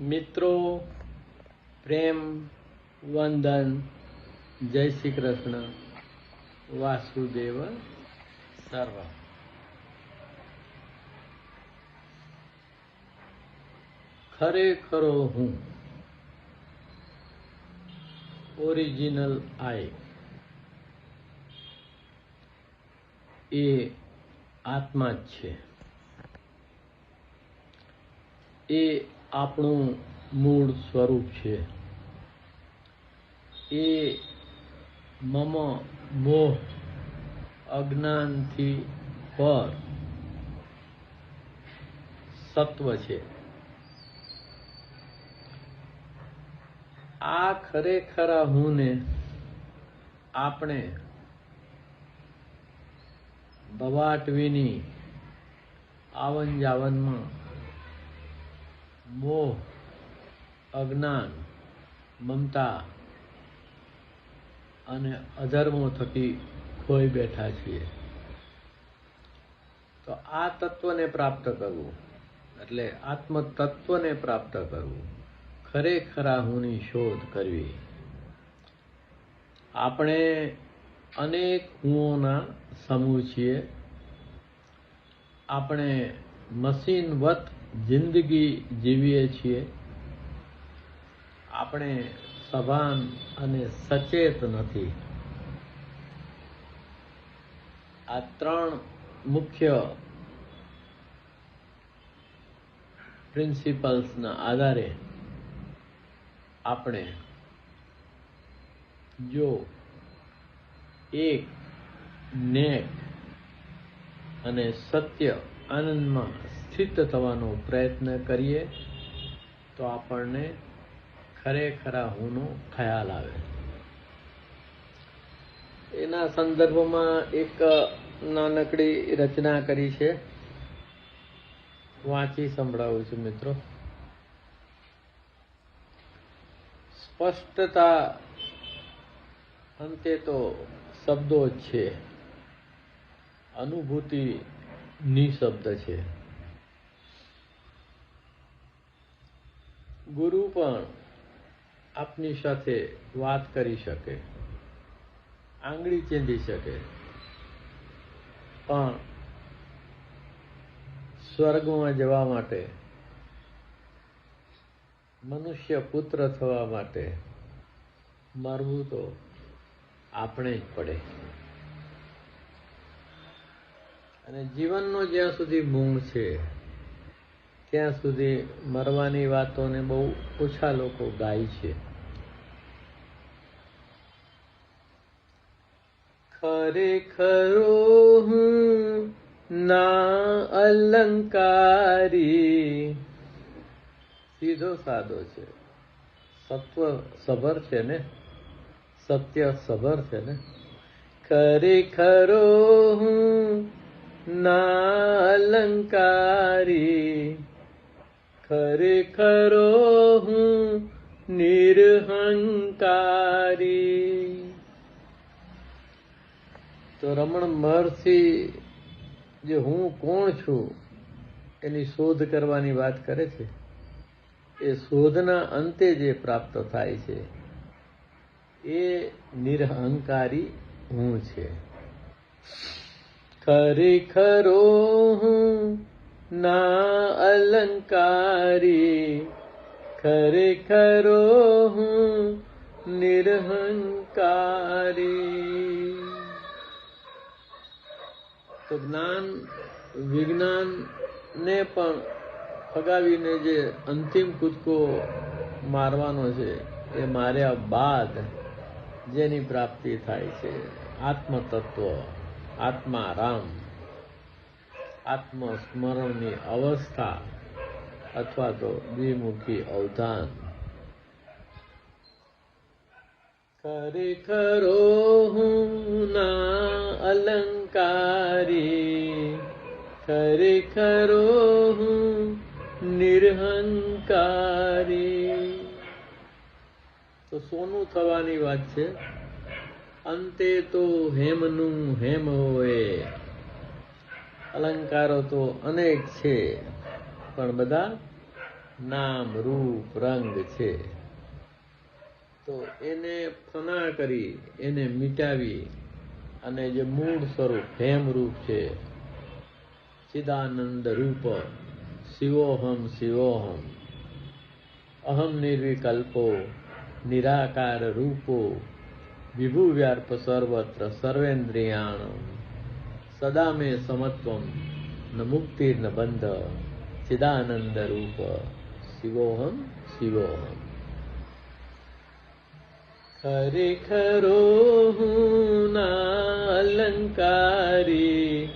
મિત્રો, પ્રેમ, વંદન, જય શ્રી કૃષ્ણ, વાસુદેવ સર્વ. ખરેખરો હું ઓરિજિનલ આઈ. એ આત્મા જ છે. એ આપણું મૂળ સ્વરૂપ છે. એ મમ મોહ અજ્ઞાનથી પર સત્વ છે. આ ખરેખરા હુંને આપણે ભવાટવીની આવન જાવનમાં મોહ, અજ્ઞાન, મમતા અને અધર્મો થકી ખોઈ બેઠા છીએ. તો આ તત્વને પ્રાપ્ત કરવું, એટલે આત્મ તત્વને પ્રાપ્ત કરવું, ખરેખરા હુંની શોધ કરવી. આપણે અનેક હુઓના સમૂહ છીએ. આપણે મશીનવત જિંદગી જીવીએ છીએ. આપણે સભાન અને સચેત નથી. આ ત્રણ મુખ્ય પ્રિન્સિપલ્સના આધારે આપણે જો એક નેક અને સત્ય આનંદમાં સ્થિત થવાનો પ્રયત્ન કરીએ, તો આપણને ખરેખરા હુંનો ખ્યાલ આવે. એના સંદર્ભમાં એક નાનકડી રચના કરી છે. વાંચી સંભળાવું છું મિત્રો. સ્પષ્ટતા અંતે તો શબ્દો જ છે. અનુભૂતિ નિશબ્દ છે. ગુરુ પણ આપની સાથે વાત કરી શકે, આંગળી ચીંધી શકે, પણ સ્વર્ગમાં જવા માટે, મનુષ્ય પુત્ર થવા માટે, મરવું તો આપણે જ પડે. અને જીવનનો જ્યાં સુધી મૂળ છે, ત્યાં સુધી મરવાની વાતોને બહુ ઓછા લોકો ગાય છે. ખરેખરો હું ના અલંકારી. સીધો સાદો છે. સત્વ સભર છે ને? સત્ય સભર છે ને? ખરેખરો હું ના અલંકારી. ખરેખરો હું નિરહંકારી. તો રમણ મહર્ષિ જે હું કોણ છું, એની શોધ કરવાની વાત કરે છે. એ શોધના અંતે જે પ્રાપ્ત થાય છે, એ નિરહંકારી હું છે. ખરેખરો હું ના અલંકારી ખરેખરો હું નિરહંકારી તો જ્ઞાન વિજ્ઞાન ને પણ ફગાવીને જે અંતિમ કૂદકો મારવાનો છે એ માર્યા બાદ જેની પ્રાપ્તિ થાય છે આત્મતત્વ આત્મારામ. આત્મસ્મરણની અવસ્થા અથવા તો દ્વિમુખી અવધાન. ખરેખરો હું ના અલંકારી. ખરેખરો હું નિરહંકારી. તો સોનું થવાની વાત છે. અંતે તો હેમનું હેમ હોય. અલંકારો તો અનેક છે, પણ બધા નામ રૂપ રંગ છે. તો એને ફના કરી, એને મિટાવી અને જે મૂળ સ્વરૂપ હેમ રૂપ છે, ચિદાનંદ રૂપ, શિવોહમ શિવોહમ, અહમ નિર્વિકલ્પો, નિરાકાર રૂપો વિભુ વ્યાર્પ સર્વત્ર સર્વેન્દ્રિયાણ સદા મે સમત્વમ, ન મુક્તિ ન બંધ, ચિદાનંદ રૂપ, શિવોહમ શિવોહમ. ખરેખરો હું ના અલંકારી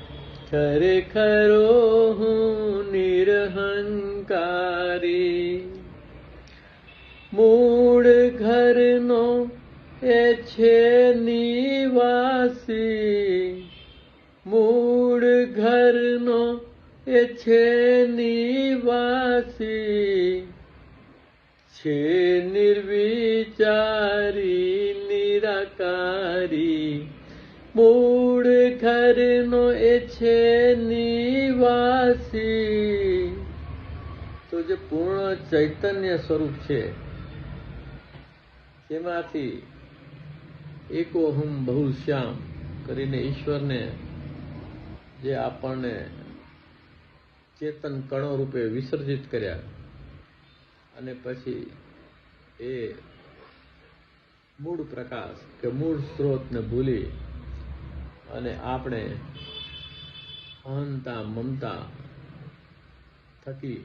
ખરેખરો હું એ છે નિવાસી. મૂળ ઘરનો એ છે નિવાસી. છે નિર્વિચારી, નિરાકારી. મૂળ ઘરનો એ છે નિવાસી. તો જે પૂર્ણ ચૈતન્ય સ્વરૂપ છે તેમાંથી એકોહમ બહુ શ્યામ કરીને ઈશ્વરને જે આપણને ચેતન કણો રૂપે વિસર્જિત કર્યા અને પછી એ મૂળ પ્રકાશ કે મૂળ સ્ત્રોતને ભૂલી અને આપણે અહંતા મમતા થકી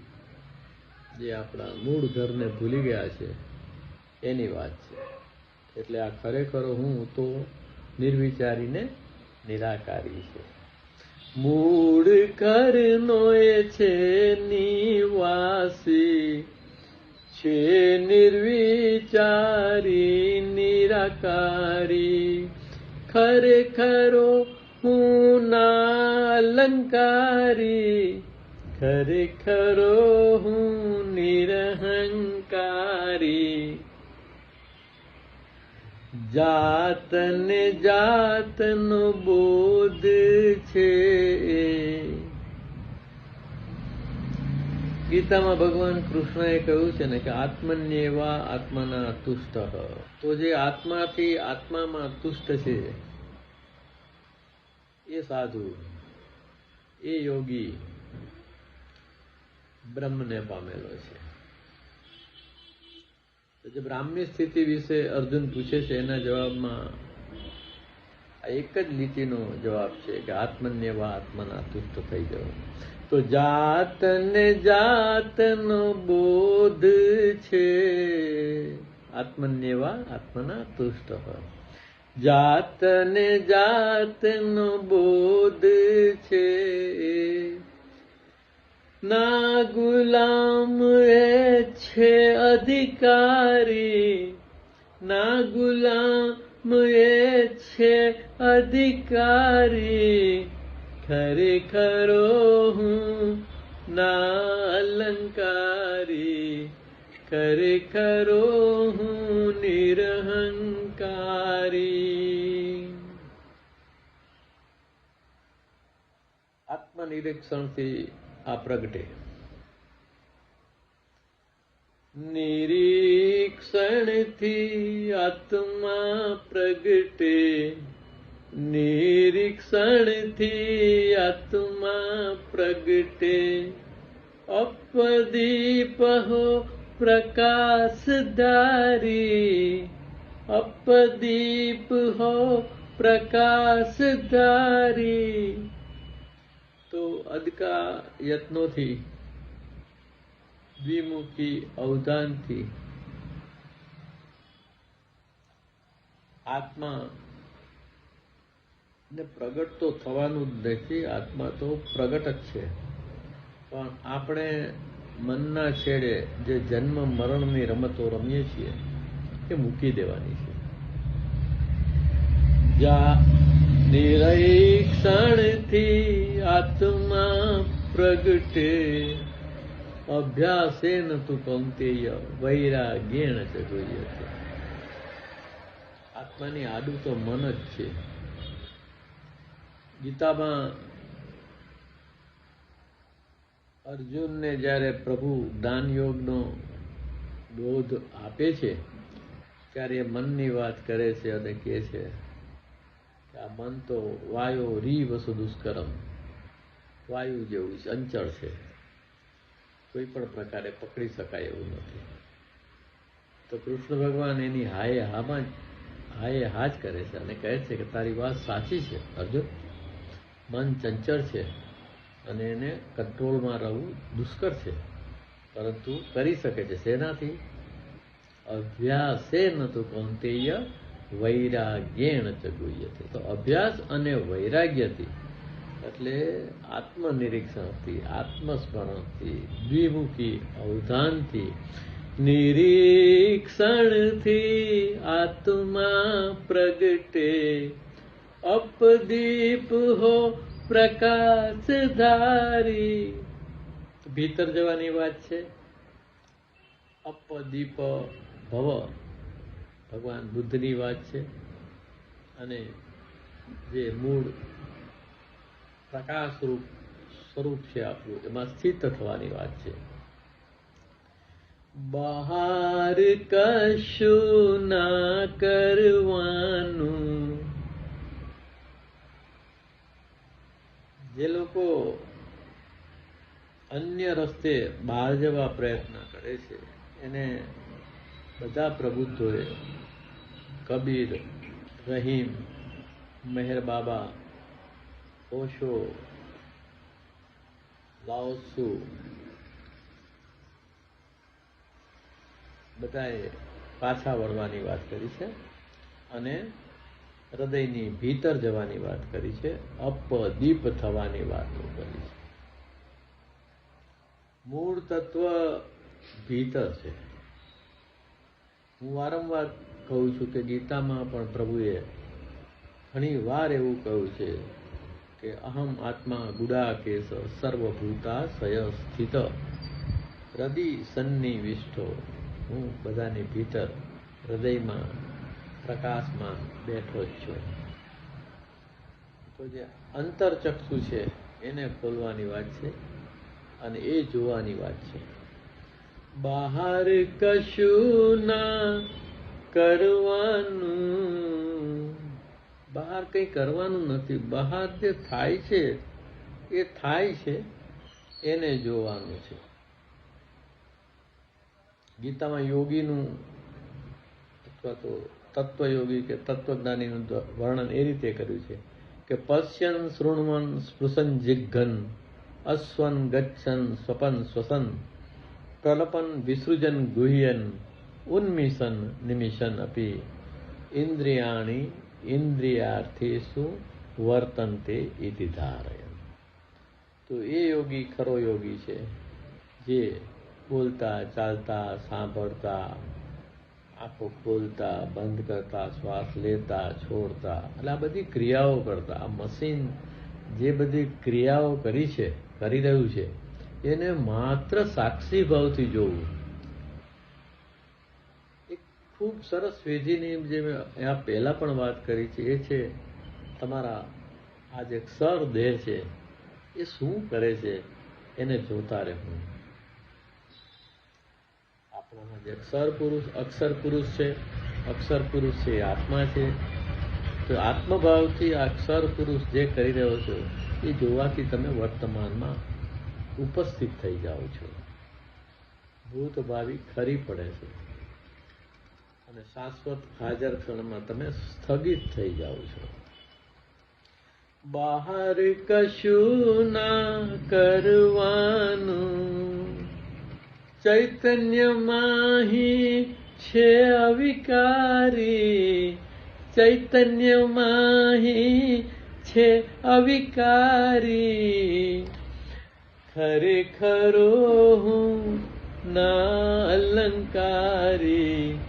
જે આપણા મૂળ ઘરને ભૂલી ગયા છે, એની વાત છે. એટલે આ ખરેખર હું તો નિર્વિચારીને નિરાકારી છે. મૂળ કરનો એ છે નિવાસી, છે નિર્વિચારી, નિરાકારી. ખરેખરો હું ના અલંકારી, ખરેખરો હું જાતને જાતનો બોધ છે. ગીતામાં ભગવાન કૃષ્ણએ કહ્યું છે ને કે આત્મન્યેવા આત્માના તુષ્ટ. તો જે આત્માથી આત્મામાં તુષ્ટ છે, એ સાધુ, એ યોગી બ્રહ્મને પામેલો છે. તો જે બ્રાહ્મી સ્થિતિ વિશે અર્જુન પૂછે છે, એના જવાબમાં એક જ લીટીનો જવાબ છે કે આત્મન્યવા આત્માના તુષ્ટ થઈ જવું. તો જાત ને જાતનો બોધ છે. આત્મન્યવા આત્મના તુષ્ટ. હોય જાતને જાતનો બોધ છે. ના ગુલામ એ છે અધિકારી ના ગુલામ એ છે અધિકારી ખરેખરો હું ના અલંકારી ખરેખરો હું નિરહંકારી આત્મનિરીક્ષણથી આ પ્રગટે. નિરીક્ષણથી આત્મા પ્રગટે. નિરીક્ષણથી આત્મા પ્રગટે. અપદીપ હો પ્રકાશધારી. અપદીપ હો પ્રકાશધારી. તો અદકા યત્નોથી, દ્વિમુખી અવધાનથી, આત્મા ને પ્રગટ તો થવાનું જ નથી, આત્મા તો પ્રગટ જ છે. પણ આપણે મનના છેડે જે જન્મ મરણની રમતો રમીએ છીએ, એ મૂકી દેવાની છે. જા નિરીક્ષણથી આત્મા પ્રગટે. અભ્યાસે ન તું કૌંતેય વૈરાગ્યેણ છે જોઈએ આત્માની આડું તો મન જ છે. ગીતામાં અર્જુનને જ્યારે પ્રભુ દાન યોગનો બોધ આપે છે, ત્યારે મનની વાત કરે છે અને કહે છે કે આ મન તો વાયો રી વસુ દુષ્કરમ. વાયુ જેવું અંચળ છે. કોઈ પણ પ્રકારે પકડી શકાય એવું નથી. તો કૃષ્ણ ભગવાન એની હાએ હામાં હાએ હા જ કરે છે અને કહે છે કે તારી વાત સાચી છે, અર્જુન. મન ચંચળ છે અને એને કંટ્રોલમાં રહેવું દુષ્કર છે. પરંતુ કરી શકે છે. શેનાથી અભ્યાસે ન તો કૌંતેય વૈરાગ્યેણ ચ તો અભ્યાસ અને વૈરાગ્યથી, એટલે આત્મનિરીક્ષણથી, આત્મસ્મરણથી, દ્વિમુખી અવધાનથી, નિરીક્ષણથી આત્મા પ્રગટે. અપદીપ હો પ્રકાશ ધારી ભીતર જવાની વાત છે? અપદીપ ભવ. ભગવાન બુદ્ધની વાત છે અને જે મૂળ પ્રકાશ રૂપ સ્વરૂપ છે આપણું, એમાં સ્થિત થવાની વાત છે. બહાર કશું ના કરવાનું. જે લોકો અન્ય રસ્તે બહાર જવા પ્રયત્ન કરે છે, એને બધા પ્રબુદ્ધોએ કબીર, રહીમ, મહેર બાબા, ઓશો, લાઓસુ બધાએ પાછા વળવાની વાત કરી છે અને હૃદયની ભીતર જવાની વાત કરી છે, અપદીપ થવાની વાતો કરી છે. મૂળ તત્વ ભીતર છે. હું વારંવાર કહું છું કે ગીતામાં પણ પ્રભુએ ઘણી વાર એવું કહ્યું છે કે અહમ આત્મા ગુડાકેશ સર્વભૂતા સય સ્થિત. હૃદય સન્નિવિષ્ટો. હું બધાની ભીતર હૃદયમાં પ્રકાશમાં બેઠો જ છું. તો જે અંતરચક્ષુ છે, એને ખોલવાની વાત છે અને એ જોવાની વાત છે. બહાર કશું ના કરવાનું. બહાર કંઈ કરવાનું નથી. બહાર જે થાય છે, એ થાય છે, એને જોવાનું છે. ગીતામાં યોગીનું અથવા તો તત્વયોગી કે તત્વજ્ઞાનીનું વર્ણન એ રીતે કર્યું છે કે પશ્યન શૃણવન સ્પૃશન જિઘન અશ્વન ગચ્છન સ્વપન શ્વસન પ્રલપન વિસૃજન ગુહ્યન ઉન્મિશન નિમિશન અપી ઇન્દ્રિયાણી ઇન્દ્રિયાર્થેશુ વર્તનતે ઇતિ ધારયન તો એ યોગી ખરો યોગી છે જે બોલતા ચાલતા સાંભળતા આંખો ખોલતા બંધ કરતા શ્વાસ લેતા છોડતા એટલે આ બધી ક્રિયાઓ કરતા આ મશીન જે બધી ક્રિયાઓ કરી છે કરી રહ્યું છે એને માત્ર સાક્ષી ભાવથી જોવું. એક ખૂબ સરસ વિધિની જે મેં પહેલાં પણ વાત કરી છે, એ છે તમારા આ જે સર દેહ છે, એ શું કરે છે, એને જોતા રહેવું. આપણામાં જે અક્ષર પુરુષ અક્ષર પુરુષ છે, અક્ષર પુરુષ છે એ આત્મા છે. તો આત્મભાવથી અક્ષર પુરુષ જે કરી રહ્યો છો, એ જોવાથી તમે વર્તમાનમાં ઉપસ્થિત થઈ જાઓ છો. ભૂત ભાવિ ખરી પડે છે. અને શાશ્વત હાજર ક્ષણમાં તમે સ્થગિત થઈ જાઓ છો. બહાર કશું ના કરવાનું. ચૈતન્ય માહી છે અવિકારી. ચૈતન્યમાં છે અવિકારી. ખરેખરો હું ના અલંકારી.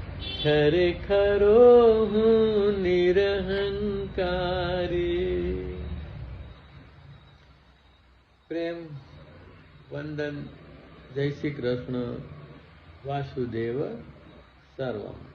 ખરેખરો હું નિરહંકારી. પ્રેમ વંદન જય શ્રી કૃષ્ણ વાસુદેવ સર્વમ.